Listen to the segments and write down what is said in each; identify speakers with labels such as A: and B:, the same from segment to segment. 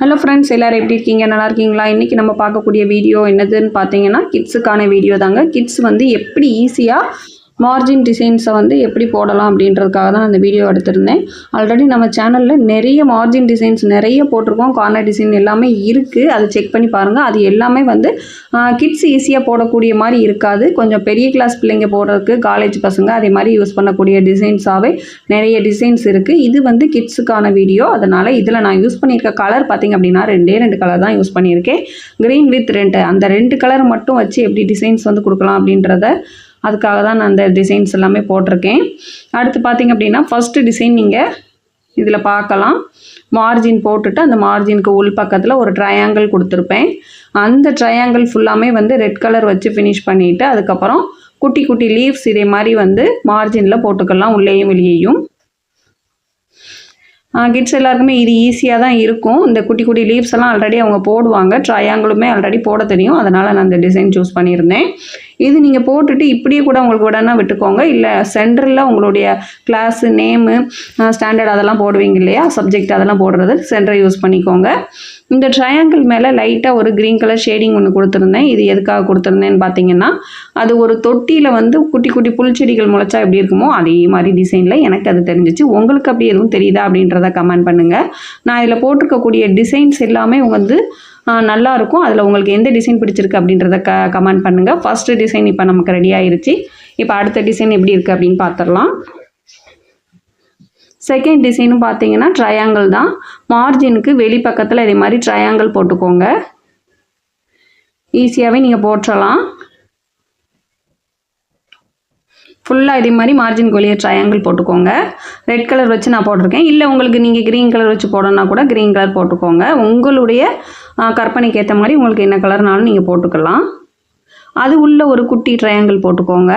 A: hello friends எல்லோரும் எப்படி இருக்கீங்க நல்லா இருக்கீங்களா இன்றைக்கி நம்ம பார்க்கக்கூடிய வீடியோ என்னதுன்னு பார்த்தீங்கன்னா கிட்ஸுக்கான வீடியோ தாங்க கிட்ஸ் வந்து எப்படி ஈஸியாக மார்ஜின் டிசைன்ஸை வந்து எப்படி போடலாம் அப்படின்றதுக்காக தான் அந்த வீடியோ எடுத்திருந்தேன் ஆல்ரெடி நம்ம சேனலில் நிறைய மார்ஜின் டிசைன்ஸ் நிறைய போட்டிருக்கோம் கார்னர் டிசைன் எல்லாமே இருக்குது அதை செக் பண்ணி பாருங்கள் அது எல்லாமே வந்து கிட்ஸ் ஈஸியாக போடக்கூடிய மாதிரி இருக்காது கொஞ்சம் பெரிய கிளாஸ் பிள்ளைங்க போடுறதுக்கு காலேஜ் பசங்க அதே மாதிரி யூஸ் பண்ணக்கூடிய டிசைன்ஸாகவே நிறைய டிசைன்ஸ் இருக்குது இது வந்து கிட்ஸுக்கான வீடியோ அதனால் இதில் நான் யூஸ் பண்ணியிருக்க கலர் பார்த்திங்க அப்படின்னா ரெண்டே ரெண்டு கலர் தான் யூஸ் பண்ணியிருக்கேன் க்ரீன் வித் ரெண்டு அந்த ரெண்டு கலர் மட்டும் வச்சு எப்படி டிசைன்ஸ் வந்து கொடுக்கலாம் அப்படின்றத அதுக்காக தான் நான் அந்த டிசைன்ஸ் எல்லாமே போட்டிருக்கேன் அடுத்து பார்த்திங்க அப்படின்னா ஃபஸ்ட்டு டிசைன் நீங்கள் இதில் பார்க்கலாம் மார்ஜின் போட்டுட்டு அந்த மார்ஜினுக்கு உள் பக்கத்தில் ஒரு ட்ரையாங்கிள் கொடுத்துருப்பேன் அந்த ட்ரையாங்கிள் ஃபுல்லாமே வந்து ரெட் கலர் வச்சு ஃபினிஷ் பண்ணிவிட்டு அதுக்கப்புறம் குட்டி குட்டி லீவ்ஸ் இதே மாதிரி வந்து மார்ஜினில் போட்டுக்கலாம் உள்ளேயும் வெளியேயும் கிட்ஸ் எல்லாருக்குமே இது ஈஸியாக தான் இருக்கும் இந்த குட்டி குட்டி லீவ்ஸ் எல்லாம் ஆல்ரெடி அவங்க போடுவாங்க ட்ரையாங்கிளுமே ஆல்ரெடி போட தெரியும் அதனால் நான் அந்த டிசைன் சூஸ் பண்ணியிருந்தேன் இது நீங்கள் போட்டுட்டு இப்படியே கூட உங்களுக்கு உடனே விட்டுக்கோங்க இல்லை சென்டரில் உங்களுடைய கிளாஸு நேமு ஸ்டாண்டர்ட் அதெல்லாம் போடுவீங்க இல்லையா சப்ஜெக்ட் அதெல்லாம் போடுறது சென்டரை யூஸ் பண்ணிக்கோங்க இந்த ட்ரையாங்கிள் மேலே லைட்டாக ஒரு க்ரீன் கலர் ஷேடிங் ஒன்று கொடுத்துருந்தேன் இது எதுக்காக கொடுத்துருந்தேன்னு பார்த்தீங்கன்னா அது ஒரு தொட்டியில் வந்து குட்டி குட்டி புல்ச்செடிகள் முளைச்சா எப்படி இருக்குமோ அதே மாதிரி டிசைனில் எனக்கு அது தெரிஞ்சிச்சு உங்களுக்கு அப்படி எதுவும் தெரியுதா அப்படின்றத கமெண்ட் பண்ணுங்கள் நான் இதில் போட்டிருக்கக்கூடிய டிசைன்ஸ் எல்லாமே வந்து நல்லாயிருக்கும் அதில் உங்களுக்கு எந்த டிசைன் பிடிச்சிருக்கு அப்படின்றத க கமெண்ட் பண்ணுங்கள் ஃபஸ்ட்டு டிசைன் இப்போ நமக்கு ரெடி ஆகிருச்சு இப்போ அடுத்த டிசைன் எப்படி இருக்குது அப்படின்னு பார்த்துடலாம் செகண்ட் டிசைனும் பார்த்தீங்கன்னா ட்ரையாங்கிள் தான் மார்ஜினுக்கு வெளி பக்கத்தில் இதே மாதிரி ட்ரையாங்கிள் போட்டுக்கோங்க ஈஸியாகவே நீங்கள் போட்டுடலாம் ஃபுல்லாக இதே மாதிரி மார்ஜின் கோழிய ட்ரையாங்கிள் போட்டுக்கோங்க ரெட் கலர் வச்சு நான் போட்டிருக்கேன் இல்லை உங்களுக்கு நீங்கள் க்ரீன் கலர் வச்சு போடணும்னா கூட க்ரீன் கலர் போட்டுக்கோங்க உங்களுடைய கற்பனைக்கு ஏற்ற மாதிரி உங்களுக்கு என்ன கலர்னாலும் நீங்கள் போட்டுக்கலாம் அது உள்ள ஒரு குட்டி ட்ரையாங்கிள் போட்டுக்கோங்க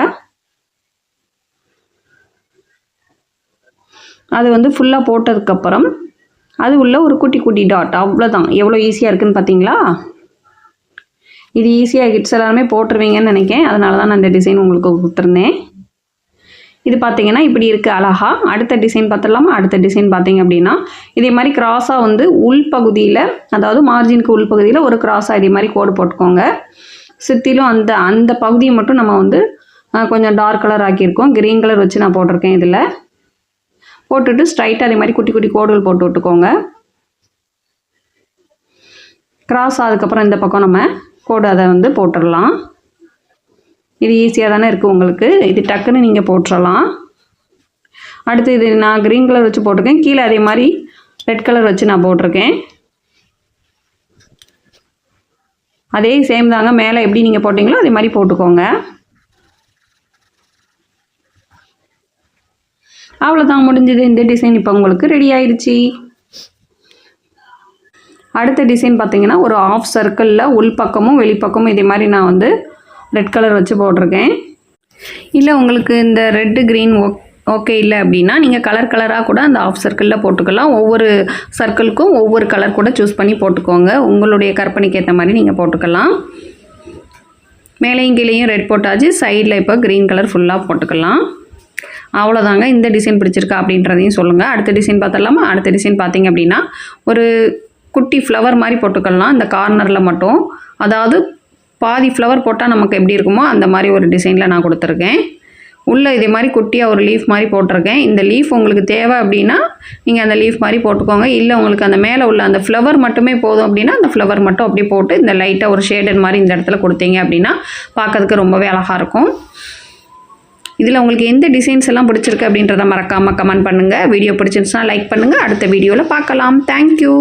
A: அது வந்து ஃபுல்லாக போட்டதுக்கப்புறம் அது உள்ள ஒரு குட்டி குட்டி டாட் அவ்வளோதான் எவ்வளோ ஈஸியாக இருக்குதுன்னு பார்த்தீங்களா இது ஈஸியாக கிட்ஸ் எல்லாருமே போட்டுருவீங்கன்னு நினைக்கேன் அதனால தான் நான் இந்த டிசைன் உங்களுக்கு கொடுத்துருந்தேன் இது பார்த்தீங்கன்னா இப்படி இருக்குது அழகாக அடுத்த டிசைன் பார்த்துடலாமா அடுத்த டிசைன் பார்த்தீங்க அப்படின்னா இதே மாதிரி கிராஸாக வந்து உள்பகுதியில் அதாவது மார்ஜினுக்கு உள்பகுதியில் ஒரு கிராஸாக இதே மாதிரி கோடு போட்டுக்கோங்க சுற்றிலும் அந்த அந்த பகுதியை மட்டும் நம்ம வந்து கொஞ்சம் டார்க் கலர் ஆக்கியிருக்கோம் க்ரீன் கலர் வச்சு நான் போட்டிருக்கேன் இதில் போட்டுட்டு ஸ்ட்ரைட்டாக அதே மாதிரி குட்டி குட்டி கோடுகள் போட்டு விட்டுக்கோங்க கிராஸ் அதுக்கப்புறம் இந்த பக்கம் நம்ம கோடு அதை வந்து போட்டுடலாம் இது ஈஸியாக தானே இருக்குது உங்களுக்கு இது டக்குன்னு நீங்கள் போட்டுடலாம் அடுத்து இது நான் க்ரீன் கலர் வச்சு போட்டிருக்கேன் கீழே அதே மாதிரி ரெட் கலர் வச்சு நான் போட்டிருக்கேன் அதே சேம் தாங்க மேலே எப்படி நீங்கள் போட்டிங்களோ அதே மாதிரி போட்டுக்கோங்க அவ்வளோதான் முடிஞ்சது இந்த டிசைன் இப்போ உங்களுக்கு ரெடி ஆயிடுச்சு அடுத்த டிசைன் பார்த்தீங்கன்னா ஒரு ஆஃப் சர்க்கிளில் உள் பக்கமும் வெளிப்பக்கமும் இதே மாதிரி நான் வந்து ரெட் கலர் வச்சு போட்டிருக்கேன் இல்லை உங்களுக்கு இந்த ரெட்டு க்ரீன் ஓ ஓகே இல்லை அப்படின்னா நீங்கள் கலர் கலராக கூட அந்த ஆஃப் சர்க்கிளில் போட்டுக்கலாம் ஒவ்வொரு சர்க்கிளுக்கும் ஒவ்வொரு கலர் கூட சூஸ் பண்ணி போட்டுக்கோங்க உங்களுடைய கற்பனைக்கு ஏற்ற மாதிரி நீங்கள் போட்டுக்கலாம் மேலேயும் கீழேயும் ரெட் போட்டாச்சு சைடில் இப்போ க்ரீன் கலர் ஃபுல்லாக போட்டுக்கலாம் அவ்வளோதாங்க இந்த டிசைன் பிடிச்சிருக்கா அப்படின்றதையும் சொல்லுங்கள் அடுத்த டிசைன் பார்த்துடலாமா அடுத்த டிசைன் பார்த்தீங்க அப்படின்னா ஒரு குட்டி ஃப்ளவர் மாதிரி போட்டுக்கலாம் இந்த கார்னரில் மட்டும் அதாவது பாதி ஃப்ளவர் போட்டால் நமக்கு எப்படி இருக்குமோ அந்த மாதிரி ஒரு டிசைனில் நான் கொடுத்துருக்கேன் உள்ளே இதே மாதிரி குட்டியாக ஒரு லீஃப் மாதிரி போட்டிருக்கேன் இந்த லீஃப் உங்களுக்கு தேவை அப்படின்னா நீங்கள் அந்த லீஃப் மாதிரி போட்டுக்கோங்க இல்லை உங்களுக்கு அந்த மேலே உள்ள அந்த ஃப்ளவர் மட்டுமே போதும் அப்படின்னா அந்த ஃப்ளவர் மட்டும் அப்படி போட்டு இந்த லைட்டாக ஒரு ஷேடட் மாதிரி இந்த இடத்துல கொடுத்தீங்க அப்படின்னா பார்க்கறதுக்கு ரொம்பவே அழகாக இருக்கும் இதில் உங்களுக்கு எந்த டிசைன்ஸ் எல்லாம் பிடிச்சிருக்கு அப்படின்றத மறக்காமல் கமெண்ட் பண்ணுங்கள் வீடியோ பிடிச்சிருந்துச்சுன்னா லைக் பண்ணுங்கள் அடுத்த வீடியோவில் பார்க்கலாம் தேங்க்யூ